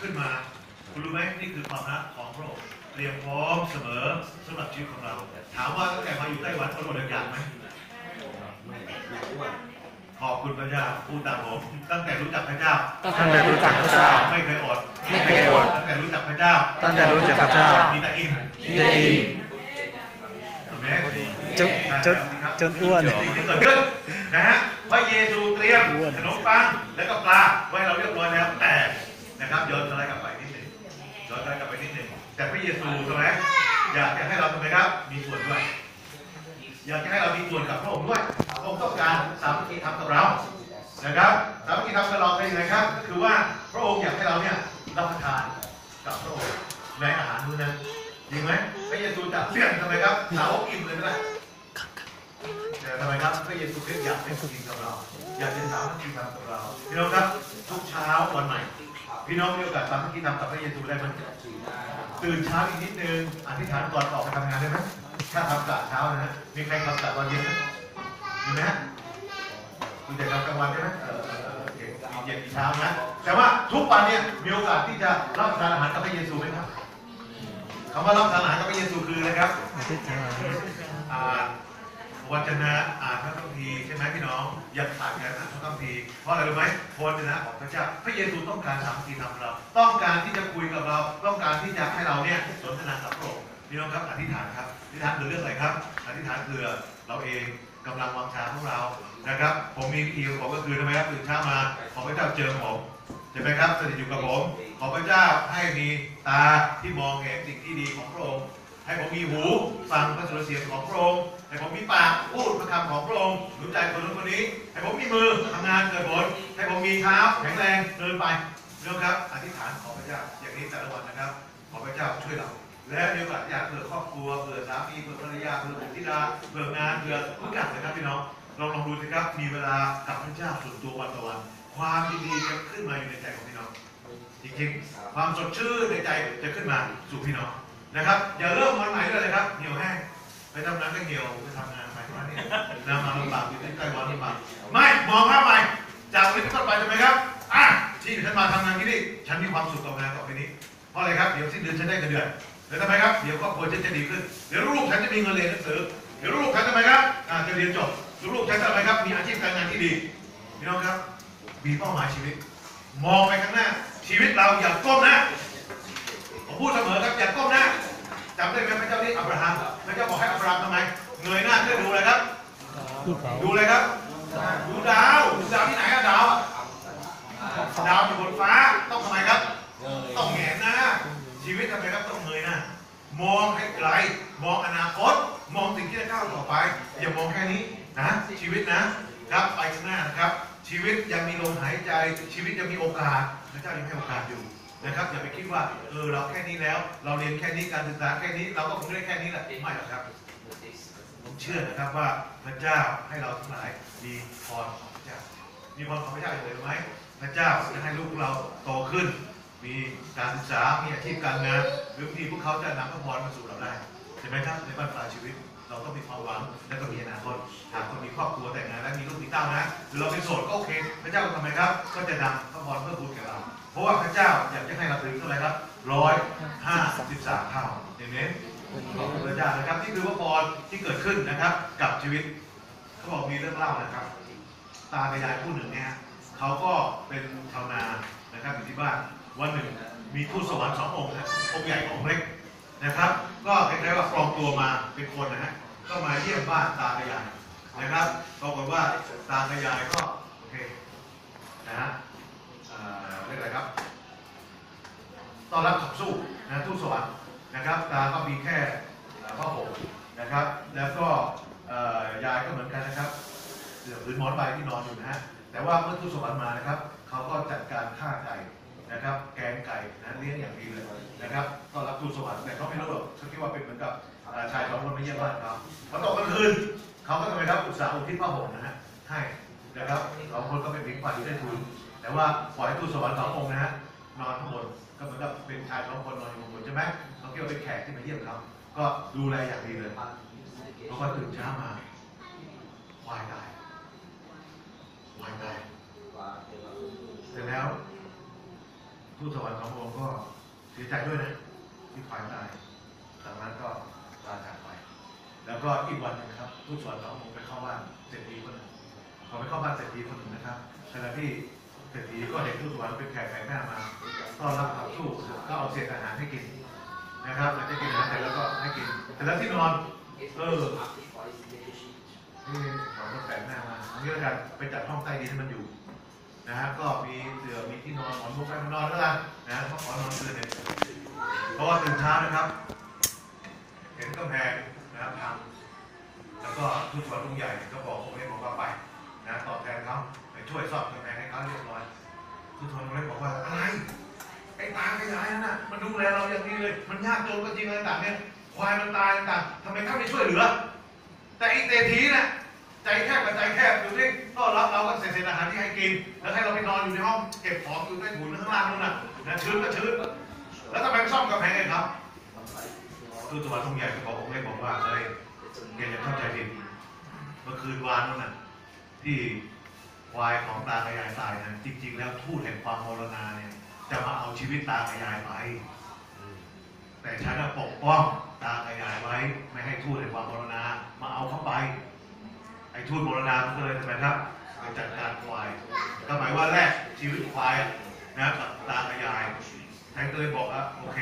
ขึ้นมา คุณรู้ไหมนี่คือความรักของพระองค์เตรียมพร้อมเสมอสำหรับชีวิตของเรา ถามว่าตั้งแต่มาอยู่ไต้หวันอดอดอยากไหมขอบคุณพระเจ้าพูดตามผมตั้งแต่รู้จักพระเจ้า ตั้งแต่รู้จักพระเจ้า ไม่เคยอด ไม่เคยอด ตั้งแต่รู้จักพระเจ้า ตั้งแต่รู้จักพระเจ้ามีแต่อิ่มมีแต่อิ่มเห็นไหมจนจนจนอ้วนสิ่งที่เกิดขึ้นนะฮะพระเยซูเตรียมอ้วนขนมปังแล้วก็ปลาไว้ให้เราเรียบร้อยแล้วแต่ นะครับย้อนอะไรกลับไปนิดหนึ่งย้อนอะไรกลับไปนิดหนึ่งแต่พระเยซูใช่ไหมอยากจะให้เราทำไมครับ มีส่วนด้วย อยากจะให้เรามีส่วนกับพระองค์ด้วยพระองค์ต้องการสามัคคีธรรมกับเรานะครับสามัคคีธรรมกับเราเป็นยังไงครับก็คือว่าพระองค์อยากให้เราเนี่ยรับประทานกับพระองค์ในอาหารมื้อนั้นจริงไหมพระเยซูจับเสี้ยนทำไมครับสาวกอิ่มเลยไหมล่ะแต่ทำไมครับพระเยซูคริสต์อยากให้กินกับเรา อยากจะสามัคคีธรรมกับเราพี่น้องครับทุกเช้าวันใหม่ พี่น้องมีโอกาสสามัคคีธรรมกับพระเยซูได้ไหมตื่นเช้าอีกนิดนึงอธิษฐานก่อนออกไปทำงานได้ไหมถ้าทำกะเช้านะฮะมีใครทำกะตอนเย็นไหมมีไหมฮะคุณจะทำกลางวันใช่ไหมเออเออเออโอเคมีเย็นมีเช้านะแต่ว่าทุกวันเนี่ยมีโอกาสที่จะรับประทานอาหารกับพระเยซูไหมครับคำว่ารับประทานอาหารกับพระเยซูคืออะไรครับ วจนะอ่านพระคัมภีร์ใช่ไหมพี่น้อง อย่าขาดการอ่านพระคัมภีร์เพราะอะไรรู้ไหมพระวจนะของพระเจ้า พระเยซูต้องการสามัคคีธรรมเรา ต้องการที่จะคุยกับเรา ต้องการที่จะให้เราเนี่ยสนทนากับพระองค์พี่น้องครับอธิษฐานครับอธิษฐานคือเรื่องอะไรครับอธิษฐานคือเราเองกำลังวางชาของเรานะครับ ผมมีวิธีของผมก็คือทำไมครับตื่นเช้ามาขอพระเจ้าเจอผมใช่ไหมครับสถิตอยู่กับผม ขอพระเจ้าให้มีตาที่มองเห็นสิ่งที่ดีของพระองค์ ให้ผมมีหูฟังพระสุรเสียงของพระองค์ให้ผมมีปากพูดพระคำของพระองค์หนุนใจคนนู้นคนนี้ ให้ผมมีมือทำงานเกิดผลให้ผมมีเท้าแข็งแรงเดินไปเรื่องครับอธิษฐานขอพระเจ้าอย่างนี้แต่ละวันนะครับ ขอพระเจ้าช่วยเรา และมีโอกาสอยากเผื่อครอบครัวเผื่อสามีเผื่อภรรยาเผื่อบุตรธิดาเผื่องานเผื่อทุกอย่างนะครับพี่น้องลองลองดูสิครับมีเวลากับพระเจ้าส่วนตัววันต่อวันความดีๆจะขึ้นมาอยู่ในใจของพี่น้องจริงๆความสดชื่นในใจจะขึ้นมาสู่พี่น้อง นะครับอย่าเริ่มวันใหม่เลยครับเหี่ยวแห้งไปทำงานก็เหี่ยวไปทำงานไปว่าเนี่ยนำมาลำบากอยู่ที่ใกล้วันลำบากไม่มองภาพใหม่จากวันนี้ต้นไปใช่ไหมครับอะที่ฉันมาทำงานที่นี่ฉันมีความสุขกับงานต่อไปนี้เพราะอะไรครับเดี๋ยวสิ้นเดือนฉันได้เงินเดือนแล้วทำไมครับเดี๋ยวครอบครัวฉันจะดีขึ้นเดี๋ยวลูกฉันจะมีเงินเรียนหนังสือเดี๋ยวลูกฉันทำไมครับอ่าจะเรียนจบลูกฉันทำไมครับมีอาชีพการงานที่ดีพี่น้องครับมีเป้าหมายชีวิต มองไปข้างหน้า ชีวิตเราอย่าก้มน้าผม พูดเสมอครับอย่าก้มหน้าจำได้ไหมพระเจ้าที่อับราฮัมพระเจ้าบอกให้อับราฮัมทำไมเงยหน้าขึ้นดูอะไรครับภูเขาดูอะไรครับ ดูดาวดูดาวที่ไหนอะดาวอะดาวอยู่บนฟ้าต้องทำไมครับ ต้องแหงนหน้าชีวิตทำไมครับต้องเงยหน้ามองให้ไกลมองอนาคต มองสิ่งที่จะก้าวต่อไป อย่ามองแค่นี้นะชีวิตนะครับไปข้างหน้านะครับ ชีวิตยังมีลมหายใจ ชีวิตยังมีโอกาสพระเจ้ายังให้โอกาสอยู่ นะครับอย่าไปคิดว่าเออเราแค่นี้แล้ว เราเรียนแค่นี้การศึกษาแค่นี้ เราก็คงได้แค่นี้แหละไม่หรอกครับ ผมเชื่อนะครับว่าพระเจ้าให้เราทั้งหลายมีพรของพระเจ้า มีพรของพระเจ้าอย่างไรรู้ไหมพระเจ้าจะให้ลูกเราโตขึ้น มีการศึกษา มีอาชีพการงานหรือบางทีพวกเขาจะนำพระพรมาสู่เราได้ใช่ไหมครับในบ้านปลายชีวิต เราต้องมีความหวังและก็มีอนาคตหากคนมีครอบครัวแต่งงานและมีลูกมีเต้านะหรือเราเป็นโสดก็โอเค พระเจ้าทำไมครับ ก็จะนำพระพรเพื่อบุญแก่เรา เพราะว่าพระเจ้าอยากจะให้เราถึงเท่าไหร่ครับร้อยห้าสิบสามเท่าเห็นไหมขอบคุณพระเจ้านะครับนี่คือพระพรที่เกิดขึ้นนะครับ กับชีวิตเขาบอกมีเรื่องเล่านะครับ ตากับยายคู่หนึ่งเนี่ยเขาก็เป็นชาวนานะครับอยู่ที่บ้านวันหนึ่งมีทูตสวรรค์สององค์นะองค์ใหญ่กับองค์เล็กนะครับ ก็คล้ายๆว่าปลอมตัวมาเป็นคนนะฮะก็มาเยี่ยมบ้านตากับยายนะครับปรากฏว่าตากับยายก็ ต้อนรับขับสู้นะทูตสวรรค์นะครับตาก็มีแค่ผ้าห่มนะครับ แล้วก็ยายก็เหมือนกันนะครับเสือผืนหมอนใบที่นอนอยู่นะฮะแต่ว่าเมื่อทูตสวรรค์มานะครับเขาก็จัดการฆ่าไก่นะครับ แกงไก่นะเลี้ยงอย่างดีเลยนะครับต้อนรับทูตสวรรค์แต่เขาไม่รู้หรอกเขาคิดว่าเป็นเหมือนกับชายสองคนมาเยี่ยมบ้านเขาพอตกกลางคืนเขาก็ทำไมครับอุตส่าห์อุทิศผ้าห่มนะฮะให้นะครับสองคนก็เป็นผิงไฟอยู่ได้ทุนแต่ว่าปล่อยให้ทูตสวรรค์สององค์นะฮะนอนข้างบน ก็เหมือนกับเป็นชายสองคนนอนอยู่ข้างบนใช่ไหมเขาคิดว่าเป็นแขกที่มาเยี่ยมเขาก็ดูแลอย่างดีเลยแล้วก็ตื่นเช้ามาควายตายควายตายเสร็จแล้วทูตสวรรค์สององค์ก็เสียใจด้วยนะที่ควายตายจากนั้นก็ลาจากไป แล้วก็อีกวันหนึงครับทูตสวรรค์สององค์ไปเข้าบ้านเศรษฐีคนหนึ่งพอไปเข้าบ้านเศรษฐีคนหนึ่งนะครับขณะที่ เศรษฐีก็เห็นทูตสวรรค์เป็นแขกแปลกหน้ามาต้อนรับขับสู้ก็เอาเศษอาหารให้กินนะครับหลังจากกินอาหารเสร็จแล้วก็ให้กินแต่แล้วที่นอนเออนี่หมอนก็แปลกหน้ามาอันนี้แล้วกันไปจัดห้องใต้ดินให้มันอยู่นะฮะก็มีเสื่อมีที่นอนหมอนมุกให้มันนอนแล้วกันนะฮะเพราะขอนอนคืนเนี่ยเพราะว่าตื่นเช้านะครับ เห็นกำแพงนะครับพังแล้วก็ทุกสวนลุงใหญ่ก็บอกผมเล็กบอกว่าไปนะตอบแทนเขา ช่วยซ่อมกำแพงให้เขาเรียบร้อยทุกสวนเล็กบอกว่าอะไรไอ้ตาขยายนั่นน่ะมันดูแลเราอย่างดีเลย มันยากจนก็จริงอะไรต่างเนี่ยควายมันตายต่างทำไมข้าไม่ช่วยเหลือ แต่ไอีเตทีน่ะใจแคบกับใจแคบดูดิต้อนรับเราก็เสร็จอาหารที่ให้กิน แล้วให้เราไปนอนอยู่ในห้องเก็บของอยู่ใต้ถุนข้างล่างนู่นน่ะนะชื้นก็ชื้นแล้วทำไมไม่ซ่อมกำแพงกันครับคือตัวทงใหญ่ก็บอกผมเลยบอกว่าเอ้ยแกจะเข้าใจผิดเมื่อคืนวานนู่นน่ะที่ วายของตากับยายตายนะจริง ๆ แล้วทูตแห่งความมรณาเนี่ย จะมาเอาชีวิตตากับยายไป แต่ฉันน่ะปกป้องตากับยายไว้ ไม่ให้ทูตแห่งความมรณามาเอาเข้าไป ไอ้ทูตมรณาก็เลยทำไมครับไปจัดการควายก็หมายว่าแรกชีวิตควายนะกับตากับยายท่านก็เลยบอกว่าโอเค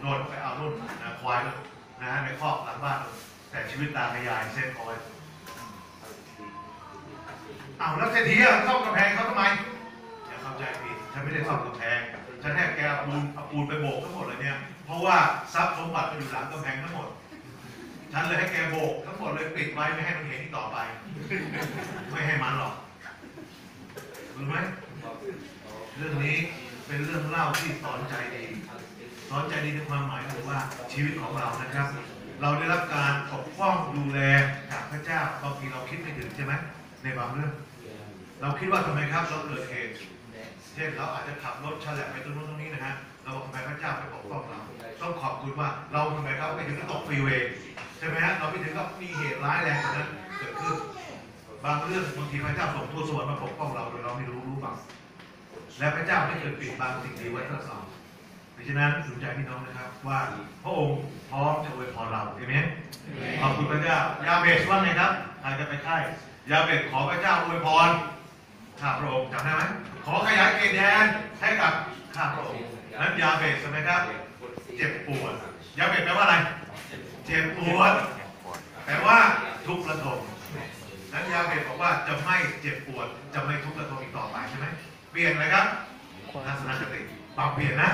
โน่นไปเอานู่นนะควายนู่นะฮะในครอบหลังบ้านแต่ชีวิตตากับยายเซฟเอาไว้เอาแล้วเศรษฐีอะซ่อมกำแพงเขาทำไมอย่าเข้าใจผิดฉันไม่ได้ซ่อมกำแพงฉันแค่แกเอาปูนเอาปูนไปโบกทั้งหมดเลยเนี่ย เพราะว่าทรัพย์สมบัติมันอยู่หลังกำแพงทั้งหมด ฉันเลยให้แกโบกทั้งหมดเลยปิดไว้ไม่ให้มันเห็นอีกต่อไป ไม่ให้มันหรอกรู้ไหมเรื่องนี้เป็นเรื่องเล่าที่สอนใจดีสอนใจดีในความหมายคือว่าชีวิตของเรานะครับ เราได้รับการปกป้องดูแลจากพระเจ้าบางทีเราคิดไม่ถึงใช่ไหม ในบางเรื่อง เราคิดว่าทำไมครับ เราเกิดเหตุเช่นเราอาจจะขับรถฉลับไปตรงนู้นตรงนี้นะฮะเราบอกทำไมพระเจ้าไปปกป้องเราต้องขอบคุณว่าเราทำไมครับไม่ถึงกับตกฟรีเวย์ใช่ไหมฮะเราไม่ถึงกับมีเหตุร้ายแรงนั้นเกิดขึ้นบางเรื่องบางทีพระเจ้าส่งทูตสวรรค์มาปกป้องเราโดยเราไม่รู้รู้บ้างและพระเจ้าไม่เคยปิดบังสิ่งดีไว้ทั้งสองเพราะฉะนั้นสนใจพี่น้องนะครับ ว่าพระองค์พร้อมจะอวยพรเราเอเมนขอบคุณพระเจ้า ยาเบสว่าไงครับใครจะไปค่าย ยาเบสขอพระเจ้าอวยพรข้าพระองค์จำได้ไหมขอขยายเกณฑ์แดนให้กับข้าพระองค์นั้นยาเบสใช่ไหมครับ เจ็บปวดยาเบสแปลว่าอะไร เจ็บปวดแปลว่าทุกข์ระทมนั้นยาเบสบอกว่าจะไม่เจ็บปวด จะไม่ทุกข์ระทมอีกต่อไปใช่ไหมเปลี่ยนเลยครับทัศนคติปรับเปลี่ยนนะ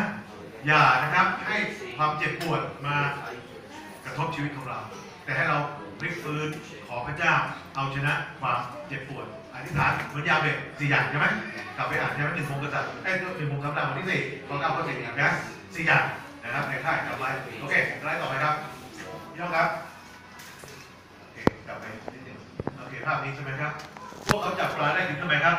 อย่านะครับให้ความเจ็บปวดมากระทบชีวิตของเรา แต่ให้เราพลิกฟื้น อพระเจ้าเอาชนะความเจ็บปวดอธิษฐานเหมือนยาเบสสี่อย่างใช่ไหมกลับไปอ่านใช่ไหมหนึ่งโมงกษัตริย์ไอ้ยหนึ่งโมงสำรับวันที่สี่ตอนเก้าก็สี่อย่างนะสี่อย่างนะครับในค่ายกลับไปโอเคไล่ต่อไปครับพี่น้องครับโอเคกลับไปนิดหนึ่งโอเคภาพนี้ใช่ไหมครับพวกเขาจับปลาได้ถึงเท่าไหร่ครับ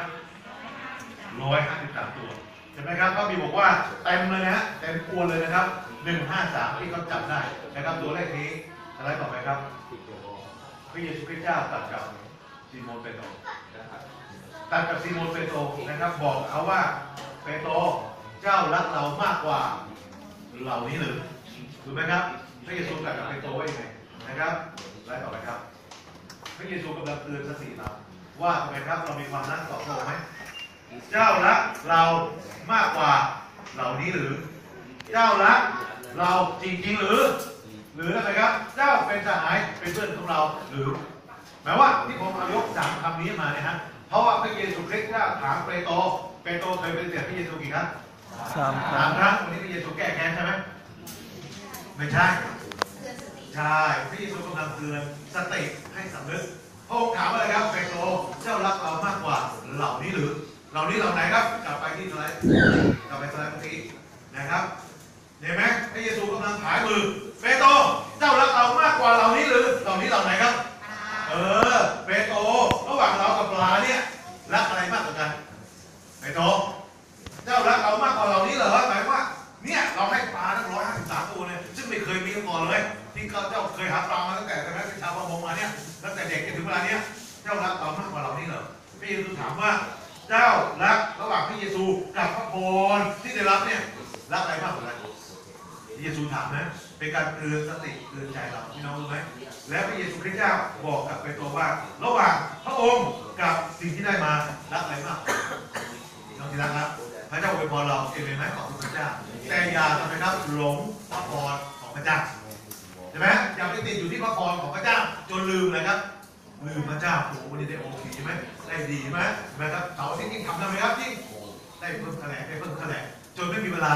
ร้อยห้าสิบสามตัวใช่ไหมครับก็มีบอกว่าเต็มเลยนะฮะเต็มอวนเลยนะครับหนึ่งห้าสามที่เขาจับได้นะครับตัวเลขนี้อะไรต่อไปครับ พระเยซูคริสต์เจ้าตรัสกับซีโมนเปโตรตรัสกับซีโมนเปโตรนะครับ บอกเขาว่าเปโตรเจ้ารักเรามากกว่าเหล่านี้หรือถูกไหมครับพระเยซูตรัสกับเปโตรว่ายังไงนะครับไล่ต่อไปครับ พระเยซูกำลังเตือนสติเราว่าทำไมครับเรามีความรักต่อพระองค์ไหมเจ้ารักเรามากกว่าเหล่านี้หรือ เจ้ารักเราจริงๆหรือ หรืออะไรครับ เจ้าเป็นสหายเป็นเพื่อนของเราหรือหมายว่าที่ผมเอายกสามคำนี้มาเนี่ยฮะเพราะว่าพระเยซูคริสต์เจ้าถามเปโตรเปโตรเคยเป็นเสียพระเยซูกี่ครั้งสามคสารั้มงครั้งวันนี้พระเยซูแก้แค้นใช่ไหมไม่ใช่ใช่พระเยซูกำลังเตือนสติให้สำนึกพระองค์ถามอะไรครับเปโตรเจ้ารักเรามากกว่าเหล่านี้หรือ เหล่านี้เหล่าไหนครับกลับไปที่สไลด์กลับไปสไลด์เมื่อกี้นะครับเห็นไหมพระเยซูกำลังผายมือ เปโตรเจ้ารักเรามากกว่าเหล่านี้หรือเหล่านี้เหล่าไหนครับ เออเปโตรระหว่างเรากับปลาเนี่ยรักอะไรมากกว่ากันเปโตรเจ้ารักเรามากกว่าเหล่านี้เหรอหมายว่าเนี่ยเราให้ปลาทั้งร้อยห้าสิบสามตัวเนี่ยซึ่งไม่เคยมีมาก่อนเลย ที่เขาเจ้าเคยหาปลามาตั้งแต่สมัยเป็นชาวประมงมาเนี่ยตั้งแต่เด็กจนถึงเวลาเนี้ยเจ้ารักเรามากกว่าเหล่านี้เหรอพระเยซูถามว่าเจ้ารักระหว่างพระเยซูกับพระพรที่ได้รับเนี่ยรักอะไรมากกว่ากันพระเยซูถามนะ เป็นการเตือนสติเตือนใจเราพี่น้องรู้ไหมแล้วพระเยซูคริสต์เจ้าบอกกับเปโตรว่า ระหว่างพระองค์กับสิ่งที่ได้มารักอะไรมากกว่าพี่น้องที่รักครับพระเจ้าอวยพรเราเอเมนไหมขอบคุณพระเจ้า แต่อย่าทำไมครับหลงพระพรของพระเจ้าใช่ไหมอย่าไปติดอยู่ที่พระพรของพระเจ้าจนลืมเลยครับลืมพระเจ้าโอ้โหวันนี้ได้โอเคใช่ไหมได้ดีใช่ไหมใช่ไหมครับเสาร์อาทิตย์ยิ่งทำได้ไหมครับยิ่งได้เพิ่มคะแนนได้เพิ่มคะแนนจนไม่มีเวลา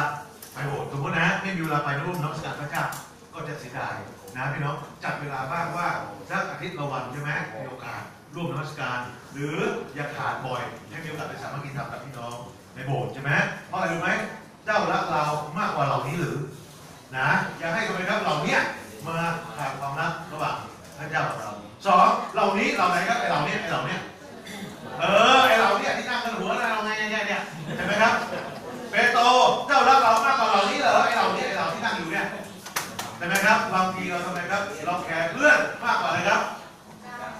ไปโบสถ์สมมตินะไม่มีเวลาไปร่วมน้ำสการพระเจ้าก็จะเสียดายนะพี่น้องจัดเวลาบ้างว่าสักอาทิตย์ละวันใช่ไหมมีโอกาสร่วมนมัสการ หรืออย่าขาดบ่อยให้มีโอกาสไปสามัคคีธรรมกับพี่น้องในโบสถ์ใช่ไหมเพราะอะไรรู้ไหมเจ้ารักเรามากกว่าเหล่านี้หรือนะอย่าให้ทำไมครับเหล่านี้มาขาดความรักระหว่างพระเจ้ากับเราสองเหล่านี้เหล่าไหนครับไอเหล่านี้ไอเหล่านี้เออไอเหล่านี้ที่นั่งกันหัวเราไงเนี่ยเนี่ยเห็นไหมครับ เห็นไหมครับบางทีเราทำไมครับ เราแคร์เพื่อนมากกว่าอะไรครับ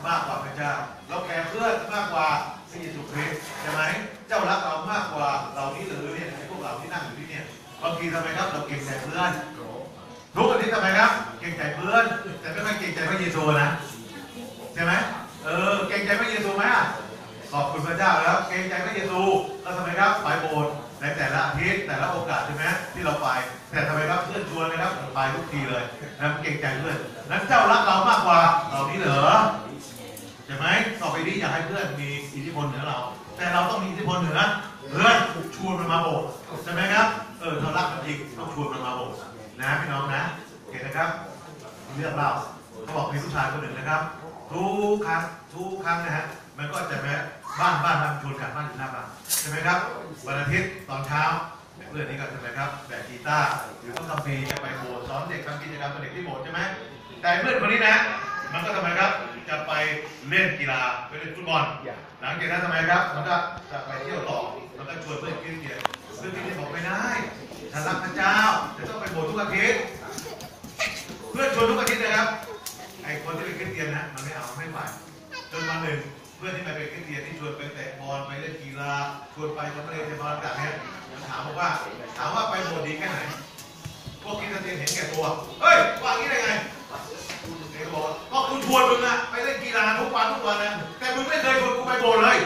มากกว่าพระเจ้า เราแคร์เพื่อนมากกว่าพระเยซูคริสต์ใช่ไหมเจ้ารักเรามากกว่าเหล่านี้หรือเนี่ยพวกเราที่นั่งอยู่ที่เนี่ยบางทีทำไมครับเราเกรงใจเพื่อนทุกอาทิตย์ทำไมครับ เกรงใจเพื่อน แต่ไม่ค่อยเกรงใจพระเยซูนะใช่ไหมเออเกรงใจพระเยซูไหมอะขอบคุณพระเจ้าแล้ว เกรงใจพระเยซูแล้วทำไมครับไปโบสถ์ ในแต่ละอาทิตย์แต่ละโอกาสใช่ไหมที่เราไป แต่ทำไมครับเพื่อนชวนไหมครับไปทุกทีเลยนะเกรงใจเพื่อนนั้นเจ้ารักเรามากกว่าเรานี้เหรอใช่ไหมต่อไปนี้อยากให้เพื่อนมีอิทธิพลเหนือเรา แต่เราต้องมีอิทธิพลเหนือเพื่อนชวนมันมาโบสถ์ใช่ไหมครับเออเรารักมันจริงต้องชวนมันมาโบสถ์นะพี่น้องนะเห็นนะครับ เรื่องเล่าเขาบอกมีผู้ชายคนหนึ่งนะครับทุกครั้งทุกครั้งนะฮะมันก็จะแม้ บ้านบ้านมันชวนกันบ้านอยู่หน้าบ้านใช่ไหมครับวันอาทิตย์ตอนเช้าเพื่อนนี่ก็ใช่ไหมครับแบกกีตาร์หรือต้องทำเพลงจะไปโบสถ์สอนเด็กทำกิจกรรมกับเด็กที่โบสถ์ใช่ไหมแต่เพื่อนคนนี้นะ มันก็ทำไมครับจะไปเล่นกีฬาไปเล่นฟุตบอลหลังจากนั้นทำไมครับมันก็จะไปเที่ยวต่อมันก็ชวนเพื่อนกินเกียร์เพื่อนกินเกียร์บอกไม่ได้ฉันรักพระเจ้าจะต้องไปโบสถ์ทุกอาทิตย์เพื่อนชวนทุกอาทิตย์นะครับไอ้คนที่เป็นคริสเตียนนะมันไม่เอาไม่ไปจนวันหนึ่ง เพื่อนที่ไปเป็นคริสเตียนที่ชวนไปเตะบอลไปเล่นกีฬาชวนไปทำอะไรเตะบอลต่างๆเนี่ยถามบอกว่าถามว่าไปโบสถ์ดีแค่ไหน พวกคริสเตียนเห็นแก่ตัว เฮ้ยว่างี้ได้ไงเด็กบอกว่าก็คุณชวนมึงอะไปเล่นกีฬาทุกวันทุกวันนะแต่มึงไม่เคยชวนกูไปโบสถ์เลย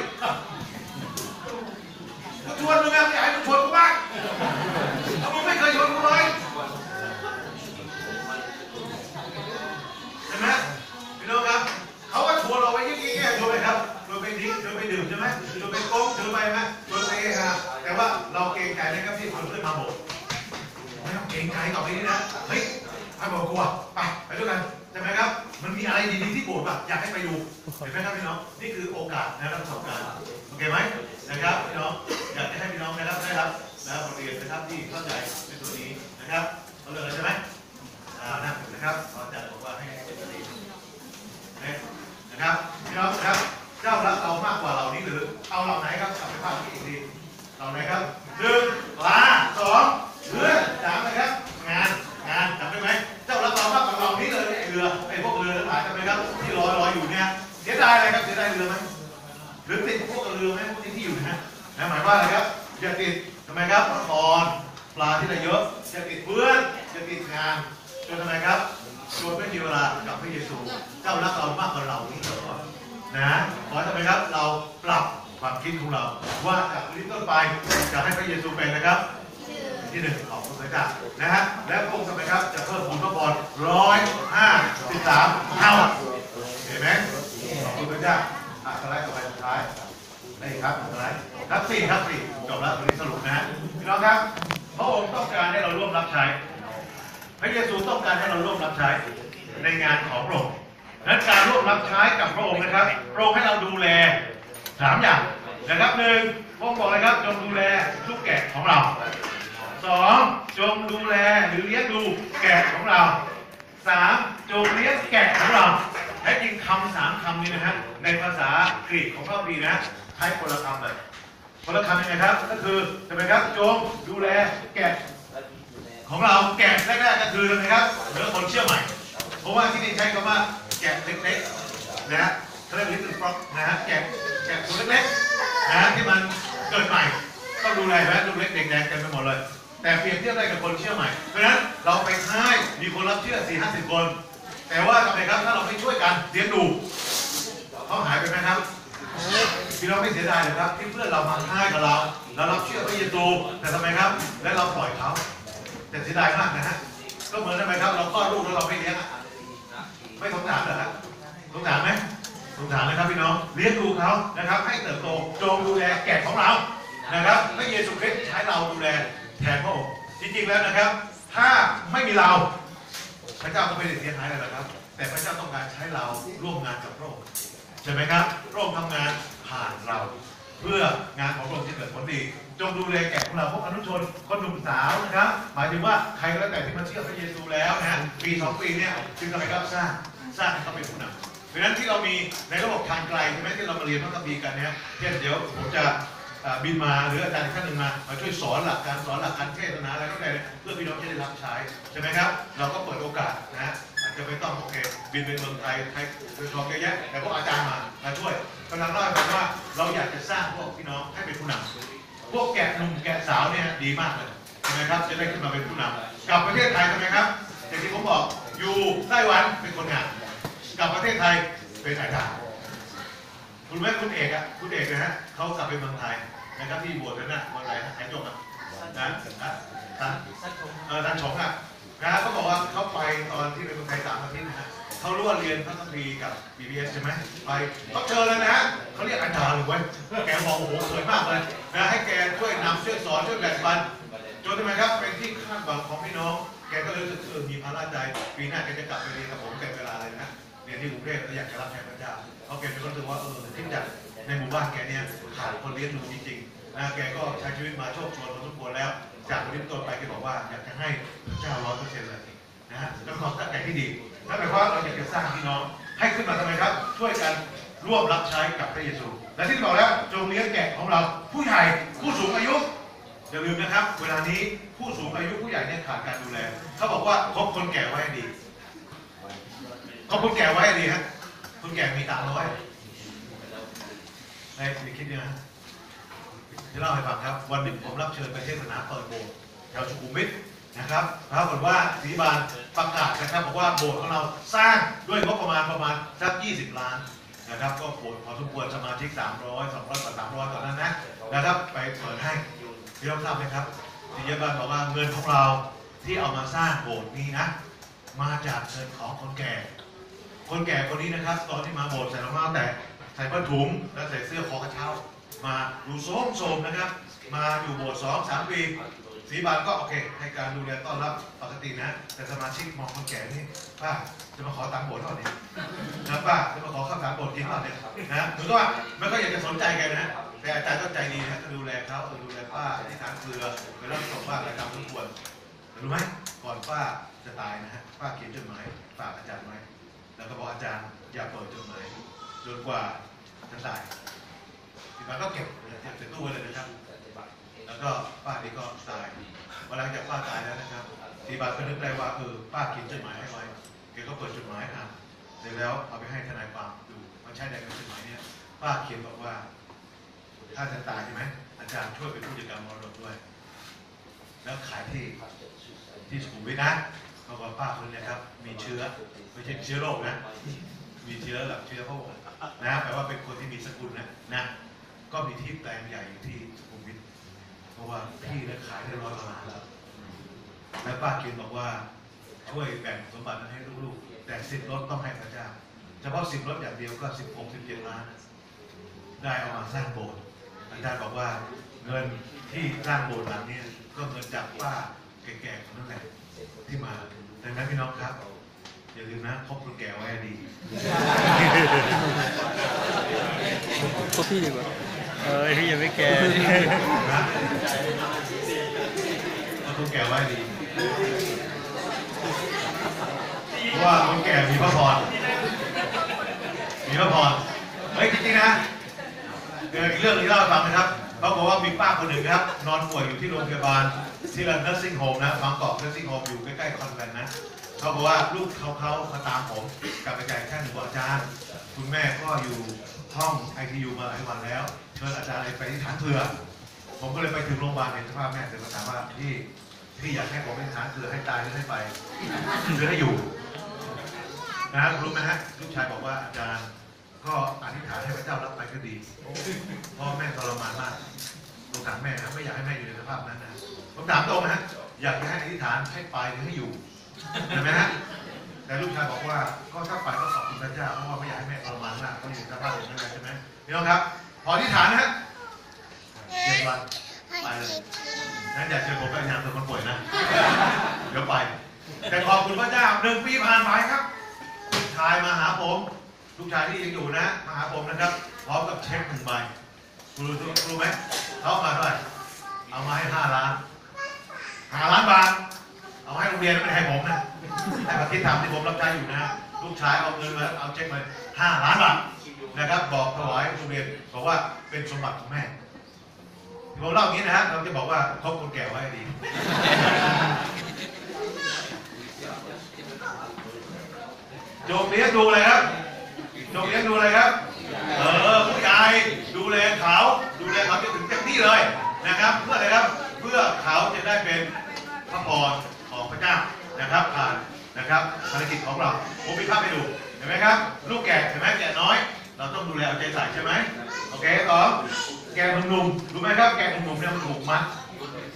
ในงานของพระองค์นั้นการร่วมรับใช้กับพระองค์นะครับพระองค์ให้เราดูแลสามอย่างนะครับหนึ่งพระองค์บอกเลยครับจงดูแลลูกแกะของเราสองจงดูแลหรือเลี้ยงดูแกะของเราสามจงเลี้ยงแกะของเราแท้จริงคำสามคำนี้นะฮะในภาษากรีกของพระคัมภีนะใช้คนละคำเลยคนละคำยังไงครับ ก็คือใช่ไหมครับจงดูแลแกะของเราแกะแรกๆก็คือใช่ไหมครับเหลือคนเชื่อใหม่ เพราะว่าที่นี่ใช้คำว่าแกะเล็กๆนะฮะเขาเรียกลิตเติ้ลฟ็อกนะฮะแกะแกะตัวเล็กๆนะฮะที่มันเกิดใหม่ต้องดูแลนะลูกเล็กเด็กแดงเต็มไปหมดเลย แต่เปรียบเทียบได้กับคนเชื่อใหม่ เพราะฉะนั้นเราไปค่ายมีคนรับเชื่อ4 5 0คน แต่ว่าทำไมครับถ้าเราไม่ช่วยกันเลี้ยงดูเขาหายไปไหมครับพี่น้องไม่เสียดายเลยครับที่เพื่อนเรามาค่ายกับเราเรารับเชื่อพระเยซูแต่ทำไมครับ และเราปล่อยเขาแต่เสียดายมากนะฮะก็เหมือนทำไมครับ เราคลอดลูกแล้วเราไม่เลี้ยงอะ ไม่สงสารเหรอครับสงสารไหมสงสารนะครับพี่น้องเลี้ยงดูเขานะครับ ให้เติบโตจงดูแลแกะของเรานะครับพระเยซูคริสต์ใช้เราดูแลแทนพระองค์จริงๆแล้วนะครับ ถ้าไม่มีเรา พระเจ้าก็ไม่ได้เสียหายอะไรหรอกครับ แต่พระเจ้าต้องการใช้เราร่วมงานกับพระองค์ใช่ไหมครับพระองค์ทำงานผ่านเรา เพื่องานของพระองค์จะเกิดผลดีจงดูแลแก่ของเราพวกอนุชนคนหนุ่มสาวนะครับ หมายถึงว่าใครก็แล้วแต่ที่มาเชื่อพระเยซูแล้วนะฮะปีสองปีเนี่ยจึงทำไมครับสร้าง สร้างให้เขาเป็นผู้นำเพราะฉะนั้นที่เรามีในระบบทางไกลใช่ไหมที่เรามาเรียนพระคัมภีร์กันเนี่ยเช่นเดี๋ยวผมจะบินมาหรืออาจารย์ท่านหนึ่งมามาช่วยสอนหลักการสอนหลักการเทศนาอะไรก็ได้เนี่ยเพื่อพี่น้องจะได้รับใช้ใช่ไหมครับ เราก็เปิดโอกาสนะอาจจะไม่ต้องโอเคบินไปเมืองไทยใครโดยทองเยอะแยะแต่พวกอาจารย์มามาช่วยกำลังเล่าให้ฟังว่าเราอยากจะสร้างพวกพี่น้องให้เป็นผู้นำพวกแกะหนุ่มแกะสาวเนี่ยดีมากเลยใช่ไหมครับจะได้ขึ้นมาเป็นผู้นำกลับประเทศไทยทำไมครับอย่างที่ผมบอกอยู่ไต้หวันเป็นคนงาน กลับประเทศไทยเป็นนายทารคุณแม่คุณเอกอะคุณเอกนะฮะเขากลับไปเมืองไทยนะครับที่บวชกันนะวันไหนหายจบอะนะนะท่านเออท่านชงอะนะเขาบอกว่าเขาไปตอนที่ไปเมืองไทยสามอาทิตย์นะฮะเขาร่วมเรียนพระคัมภีร์กับ BBS ใช่ไหมไปเขาเชิญเลยนะฮะเขาเรียกอาจารย์เลยเว้ยแกบอกโอ้โหสวยมากเลยนะให้แกช่วยนำช่วยสอนช่วยแบ่งปันจนทำไมครับเป็นที่คาดหวังของพี่น้อง แกก็เลยรู้สึกเออมีภาระใจปีหน้าแกจะกลับไปเรียนกับผมแกเวลาเลยนะ รียนที่กรุงเทพแล้วอยากจะรับใช้พระเจ้าเพราแกเป็นคนรู้สึกว่าเออที่จากในหมู่บ้านแกเนี่ยขาดคนเลี้ยงดูจริงๆนะแกก็ใช้ชีวิตมาโชคชนพอสมควรแล้ว จากวันนี้ต้นไปแกบอกว่าอยากจะให้พระเจ้าร้อยเปอร์เซ็นต์เลยนะฮะแล้วความตั้งใจที่ดีนั่นหมายความว่าเราอยากจะสร้างพี่น้องให้ขึ้นมาทำไมครับ ช่วยกันร่วมรับใช้กับพระเยซู และที่บอกแล้วจงเลี้ยงแกะของเราผู้ใหญ่ผู้สูงอายุอย่าลืมนะครับ เวลานี้ผู้สูงอายุผู้ใหญ่เนี่ยขาดการดูแลเขาบอกว่าคบคนแก่ไว้ให้ดี เขาคนแก่ไว้ให้ดีฮะคนแก่มีตังร้อยไอ้ยคิดเนี่ยนะจะเล่าให้ฟังครับ วันหนึ่งผมรับเชิญไปเทศนาเปิดโบสถ์แถวสุขุมวิทนะครับปรากฏว่าศรีบานประกาศนะครับบอกว่าโบสถ์ของเราสร้างด้วยงบประมาณประมาณสัก 20 ล้านนะครับ ก็โบสถ์พอสมควรสมาชิก 300 200กว่า300ตอนนั้นนะนะครับ ไปเปิดให้พี่น้องทราบไหมครับศรีบานบอกว่าเงินของเราที่เอามาสร้างโบสถ์นี้นะมาจากเงินของคนแก่ คนแก่คนนี้นะครับ ตอนที่มาโบสถ์ใส่รองเท้าแต่ใส่ผ้าถุงและใส่เสื้อคอกระเช้า มาดูโสมโสมนะครับ มาอยู่โบสถ์สองสามปีสีบานก็โอเคให้การดูแลต้อนรับปกตินะ แต่สมาชิกมองคนแก่นี่ป้าจะมาขอตังค์โบสถ์เท่านี้นะป้าจะมาขอข้าวสารโบสถ์กินเท่านี้นะหมือนกัว่าไม่ก็อยากจะสนใจแกนะแต่อาจารย์ก็ใจดีนะก็ดูแลเขาดูแลป้าที่ทานเกลือไปรับส่งบ้านอะไรตามสมควรรู้ไหมก่อนป้าจะตายนะฮะป้าเขียนจดหมายฝากอาจารย์ไว้ แล้วก็บอกอาจารย์อย่าเปิดจดหมายจนกว่าจะตายทีป้าก็เก็บเก็บใส่ตู้ไว้เลยนะครับ แล้วก็ป้านี่ก็ตายวันหลังจากป้าตายแล้วนะครับทีบาก็นึกได้ว่าเออป้าเขียนจดหมายให้ไว้แกก็เปิดจดหมายอ่านเสร็จแล้วเอาไปให้ทนายความดูมันใช่ในจดหมายเนี่ยป้าเขียนบอกว่า ถ้าจะตายใช่ไหมอาจารย์ช่วยเป็นผู้จัดการมรดกด้วย แล้วขายที่ที่สุขุมวิทนะาว่าป้าคนนี้ครับ มีเชื้อไม่ใช่เชื้อโรคนะ มีเชื้อแบบเชื้อพระวงศ์นะแปลว่าเป็นคนที่มีสกุลนะนะก็มีที่แปลงใหญ่อยู่ที่สุขุมวิทเพราะว่าพี่เนี่ยขายได้ร้อยกว่าล้านแล้วแล้วป้าเขียนบอกว่าช่วยแบ่งสมบัตินั้นให้ลูกๆ แต่สิบรถต้องให้พระเจ้าเฉพาะสิบรถอย่างเดียวก็สิบหกสิบเจ็ดล้าน ได้เอามาสร้างโบสถ์อาจารย์บอกว่าเงินที่สร้างโบสถ์หลังนี้ก็เงินจากป้าแก่ๆคนนั้นแหละที่มา ดังนั้นพี่น้องครับอย่าลืมนะคบคนแก่ไว้ให้ดีพวกพี่ดีกว่าเออพี่ยังไม่แก่นะคบคนแก่ไว้ให้ดีเพราะว่าคนแก่มีพระพรมีพระพรเฮ้ยจริงๆนะเดี๋ยวอีกเรื่องที่เล่าให้ฟังนะครับเขาบอกว่ามีป้าคนหนึ่งครับ นอนป่วยอยู่ที่โรงพยาบาล ที่รันเนอร์ซิงโฮมนะบางกอกเนอร์ซิงโฮมอยู่ใกล้ๆคอนแวนต์นะเขาบอกว่าลูกเขาเขามาตามผมกลับไปจ่ายแค่หนึ่งอาจารย์ คุณแม่ก็อยู่ห้องไอทียูมาหลายวันแล้วเชิญอาจารย์ไปที่ฐานเผื่อผมก็เลยไปถึงโรงพยาบาลเห็นสภาพแม่เสร็จก็ถามว่าพี่ที่อยากให้ผมเป็นฐานคือให้ตายหรือให้ไปหรือให้อยู่นะครับรู้ไหมฮะลูกชายบอกว่าอาจารย์ก็อธิษฐานให้พระเจ้ารับไปก็ดีพราะแม่ทรมานมากสงสารแม่นะไม่อยากให้แม่อยู่ในสภาพนั้นนะ ผมถามตรงนะฮะอยากจะให้อธิษฐานให้ไปหรือให้อยู่เห็นไหมฮะแต่ลูกชายบอกว่าก็ถ้าไปก็ขอบคุณพระเจ้าเพราะว่าไม่อยากให้แม่ทรมานมากก็อยู่ในสภาพอย่างนั้นใช่ไหมพี่น้องครับ ขออธิษฐานนะฮะเจ็ดวันไปเลยงั้นอย่าเชิญผมไปงานตัวคนป่วยนะเดี๋ยวไป แต่ขอบคุณพระเจ้าหนึ่งปีผ่านไปครับลูกชายมาหาผม ลูกชายที่ยังอยู่นะมาหาผมนะครับพร้อมกับเช็คหนึ่งใบรู้รู้รู้ไหมเขาเอามาเท่าไหร่เอามาให้ห้าล้าน ห้าล้านบาท เอาให้โรงเรียนไม่ให้ผมนะแต่ประเทศทำที่ผมรับใช้อยู่นะ ลูกชายเอาเงินมาเอาเช็คมาห้าล้านบาทนะครับ บอกถวายโรงเรียนบอกว่าเป็นสมบัติของแม่ผมเล่าอย่างนี้นะฮะเราจะบอกว่าคบคนแก่ไว้ดีโจมเลี้ยงดูเลยครับโจมเลี้ยงดูเลยครับ เออผู้ใหญ่ดูแลเขาดูแลเขาจนถึงเต็มที่เลยนะครับ เพื่ออะไรครับ เพื่อเขาจะได้เป็น พระพรของพระเจ้านะครับผ่านนะครับภารกิจของเราผมมีภาพให้ดูเห็นไหมครับ ลูกแกะเห็นไหมแกะน้อย เราต้องดูแลเอาใจใส่ใช่ไหมโอเคต่อแกะหนุ่มๆรู้ไหมครับ แกะหนุ่มๆเนี่ยมันถูกมัด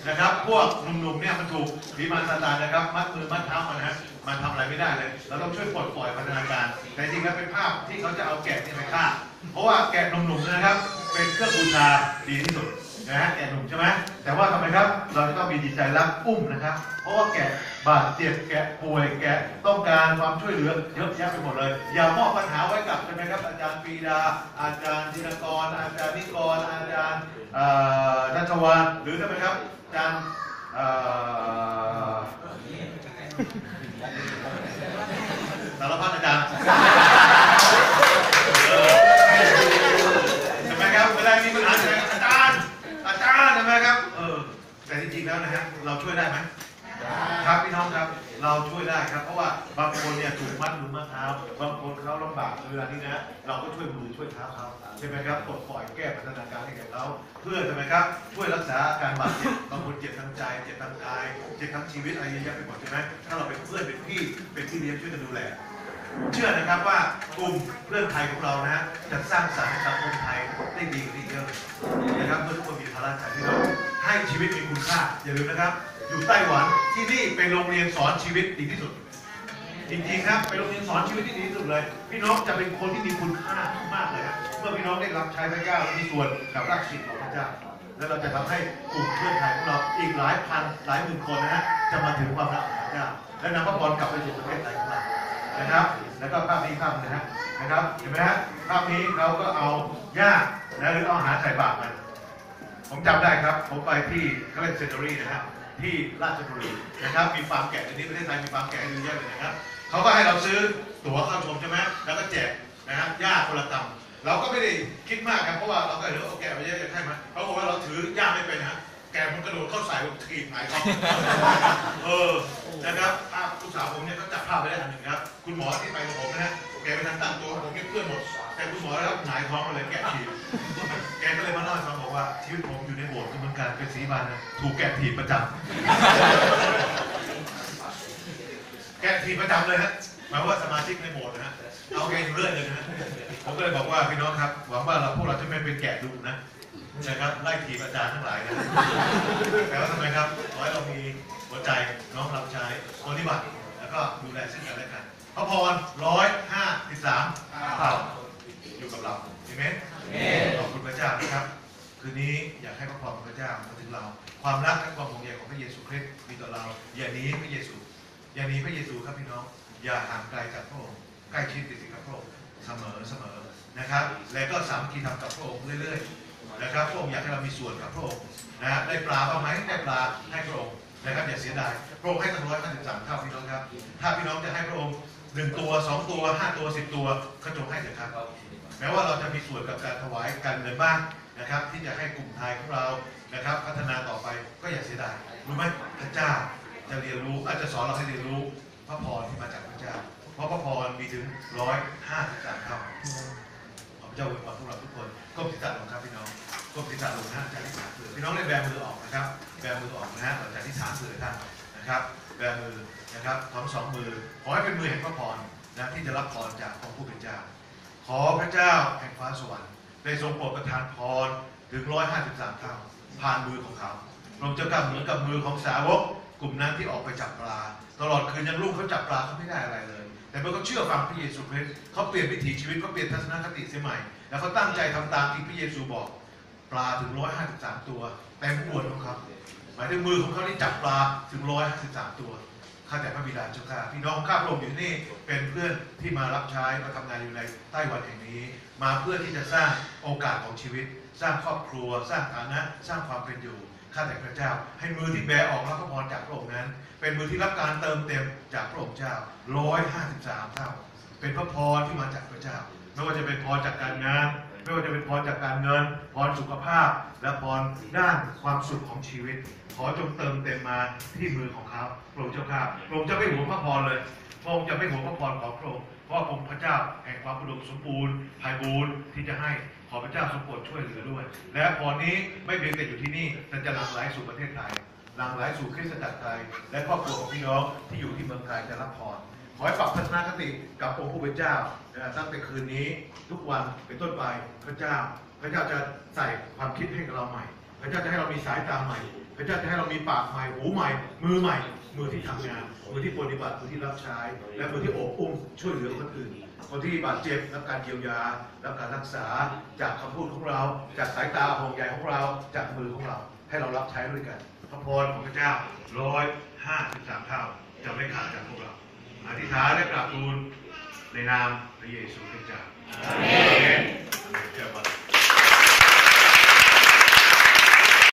นะครับ พวกหนุ่มๆเนี่ยมันถูกผีมารซาตานนะครับ มัดมือมัดเท้ามันนะฮะมันทำอะไรไม่ได้เลย เราต้องช่วยปลดปล่อยพัฒนาการ แต่จริงแล้วเป็นภาพที่เขาจะเอาแกะเนี่ยไปฆ่า เพราะว่าแกะหนุ่มๆนะครับ เป็นเครื่องบูชาดีที่สุด นะฮะแกะหนุ่มใช่ไหมแต่ว่าทำไมครับ เราจะต้องมีจิตใจรักอุ้มนะครับ เพราะว่าแกะบาดเจ็บแกะป่วยแกะต้องการความช่วยเหลือเยอะแยะไปหมดเลย อย่ามอบปัญหาไว้กับใช่ไหมครับ อาจารย์ปีดา อาจารย์ธินกร อาจารย์นิกร อาจารย์นัชวานหรือใช่ไหมครับอาจารย์ เอ่อสารพัดอาจารย์เออใช่ไหมครับเวลามีปัญหาใช่ไหมอาจารย์ อาจารย์ใช่ไหมครับ เออ แต่จริงๆแล้วนะฮะเราช่วยได้ไหมครับพี่น้องครับเราช่วยได้ครับ เพราะว่าบางคนเนี่ยถูกมัดมือมัดเท้าบางคนเขาลำบากเวลานี้นะเราก็ช่วยมือช่วยเท้าเขาใช่ไหมครับปลดปล่อยแก้พัฒนาการให้แก่เขาเพื่อใช่ไหมครับช่วยรักษาอาการบาดเจ็บบางคนเจ็บทางใจเจ็บทางกายเจ็บทั้งชีวิตอะไรเยอะแยะไปหมดใช่ไหมถ้าเราเป็นเพื่อนเป็นพี่เป็นพี่เลี้ยงช่วยกันดูแลเชื่อนะครับว่ากลุ่มเพื่อนไทยของเรานะฮะจะสร้างสรรค์ให้สังคมไทยได้ดีกว่านี้เยอะนะครับเมื่อทุกคนมีพลังใจที่เรา ให้ชีวิตมีคุณค่าอย่าลืมนะครับ อยู่ไต้หวันที่นี่เป็นโรงเรียนสอนชีวิตดีที่สุด จริงๆครับเป็นโรงเรียนสอนชีวิตที่ดีที่สุดเลย พี่น้องจะเป็นคนที่มีคุณค่ามากเลยครับเมื่อพี่น้องได้รับใช้พระเจ้าและมีส่วนกับรากศิษย์ของพระเจ้าแล้วเราจะทำให้กลุ่มเพื่อนไทยของเราอีกหลายพันหลายหมื่นคนนะฮะจะมาถึงความรักของพระเจ้าและนำพระพรกลับไปสู่ประเทศไทยของเรานะครับ แล้วก็ภาพนี้ภาพนะฮะนะครับเห็นไหมฮะภาพนี้เขาก็เอาหญ้านะหรือเอาอาหารใส่บาตรมัน ผมจำได้ครับ ผมไปที่เขาเรียกเซนเตอรี่นะฮะที่ราชบุรีนะครับมีฟาร์มแกะในนี้ประเทศไทยมีฟาร์มแกะเยอะแยะเลยนะครับเขาก็ให้เราซื้อตั๋วเข้าชมใช่ไหมแล้วก็แจกนะฮะหญ้าคนละกำเราก็ไม่ได้คิดมากครับเพราะว่าเราก็เห็นว่าเอแกะไปเยอะๆใช่ไหมเขาบอกว่าเราถือหญ้าไม่เป็นะฮะแกะมันกระโดดเข้าใส่ผมถีบหงายท้องเออนะครับภาพลูกสาวผมเนี่ยก็จับภาพไปได้อันหนึ่งครับ คุณหมอที่ไปกับผมนะฮะแกไปทางตั้งตัวผมเนี่ยเพื่อนหมด แต่คุณหมอแล้วหงายท้องมาเลยแกะถีบแกก็เลยมาเล่าให้ฟังบอกว่า ชีวิตผมอยู่ในโบสถ์กำลังการเป็นสีบานนะถูกแกะถีบประจำแกะถีบประจำเลยฮะหมายว่าสมาชิกในโบสถ์นะฮะเอาแกอยู่เรื่อยเลยนะฮะผมก็เลยบอกว่าพี่น้องครับ หวังว่าเราพวกเราจะไม่เป็นแกะดุนะนะครับไล่ถีบอาจารย์ทั้งหลายนะแต่ว่าทำไมครับขอให้เรามีหัวใจน้อมรับใช้ปฏิบัติแล้วก็ดูแลซึ่งกันและกันพระพรร้อยห้าสิบสามเผ่า อยู่กับเราเห็นไหมขอบคุณพระเจ้านะครับ คืนนี้อยากให้พระพรของพระเจ้ามาถึงเรา ความรักและความห่วงใยของพระเยซูคริสต์มีต่อเรา อย่าหนีพระเยซู อย่าหนีพระเยซูครับพี่น้อง อย่าห่างไกลจากพระองค์ ใกล้ชิดติดกับพระองค์เสมอเสมอนะครับ และก็สามัคคีทำกับพระองค์เรื่อยๆ นะครับ พระองค์อยากให้เรามีส่วนกับพระองค์นะฮะได้ปลาบ้างไหมได้ปลาให้พระองค์นะครับอย่าเสียดาย พระองค์ให้ตั้งร้อยห้าสิบสามเท่าพี่น้องครับ ถ้าพี่น้องจะให้พระองค์หนึ่งตัวสองตัวห้าตัวสิบตัวก็จงให้เถอะครับ แม้ว่าเราจะมีส่วนกับการถวายการเงินบ้างนะครับ ที่จะให้กลุ่มไทยของเรานะครับ พัฒนาต่อไปก็อย่าเสียดายรู้ไหมพระเจ้าจะเรียนรู้อาจจะสอนเราให้เรียนรู้พระพรที่มาจากพระเจ้า เพราะพระพรมีถึงร้อยห้าสิบสามเท่าขอพระเจ้าอวยพรพวกเราทุกคนก้มศีรษะลงครับพี่น้องก้มศีรษะลงนะจากที่ฐานเสือพี่น้องได้แบมือออกนะครับ แบมือออกนะฮะหลังจากที่ฐานเสือท่านนะครับ แบมือนะครับทั้งสองมือขอให้เป็นมือแห่งพระพรนะที่จะรับพรจากองค์ผู้เป็นเจ้า ขอพระเจ้าแห่งฟ้าสวรรค์ได้ทรงโปรดประทานพรถึง 153 เท่าผ่านมือของเขาพระองค์จะกลับเหมือนกับมือของสาวกกลุ่มนั้นที่ออกไปจับปลา ตลอดคืนยังรุ่งเขาจับปลาเขาไม่ได้อะไรเลย แต่เมื่อเขาเชื่อฟังพระเยซูคริสต์เขาเปลี่ยนวิถีชีวิตเขาเปลี่ยนทัศนคติเสียใหม่ แล้วเขาตั้งใจทำตามที่พระเยซูบอก ปลาถึง 153 ตัวเต็มอวดของเขาหมายถึงมือของเขาที่จับปลาถึง 153 ตัว ข้าแต่พระบิดาเจ้าข้าพี่น้องข้าพระองค์อยู่ที่นี่เป็นเพื่อนที่มารับใช้มาทำงานอยู่ในไต้หวันแห่งนี้ มาเพื่อที่จะสร้างโอกาสของชีวิต สร้างครอบครัว สร้างฐานะ สร้างความเป็นอยู่ข้าแต่พระเจ้า ให้มือที่แบออกรับพระพรจากพระองค์นั้น เป็นมือที่รับการเติมเต็มจากพระองค์เจ้า153เท่า เป็นพระพรที่มาจากพระเจ้าไม่ว่าจะเป็นพรจากการงาน ไม่ว่าจะเป็นพรจากการเงิน พรสุขภาพ และพรด้านความสุขของชีวิต ขอจงเติมเต็มมาที่มือของเขาพระองค์เจ้าข้าพระองค์จะไม่หวงพระพรเลยพระองค์จะไม่หวงพระพรของพระองค์เพราะองค์พระเจ้าแห่งความอุดมสมบูรณ์ไพบูรณ์ที่จะให้ขอพระเจ้าทรงโปรดช่วยเหลือด้วย และพรนี้ไม่เพียงแต่อยู่ที่นี่แต่จะหลั่งไหลสู่ประเทศไทยหลั่งไหลสู่คริสตจักรไทยและครอบครัวของพี่น้องที่อยู่ที่เมืองไทยจะรับพร ขอให้ปรับทัศนคติกับองค์ผู้เป็นเจ้าตั้งแต่คืนนี้ทุกวันเป็นต้นไปพระเจ้า พระเจ้าจะใส่ความคิดให้กับเราใหม่ พระเจ้าจะให้เรามีสายตาใหม่ พระเจ้าจะให้เรามีปากใหม่หูใหม่ มือใหม่ มือที่ทำงานมือที่ปฏิบัติมือที่รับใช้ และมือที่โอบอุ้มช่วยเหลือคนอื่นคนที่บาดเจ็บรับการเยียวยารับการรักษาจากคำพูดของเรา จากสายตาห่วงใยของเรา จากมือของเรา ให้เรารับใช้ด้วยกันพระพรของพระเจ้าร้อยห้าสิบสามเท่าจะไม่ขาดจากพวกเรา อธิษฐานและกราบทูลในนามพระเยซูคริสต์เจ้าอาเมนเจ้า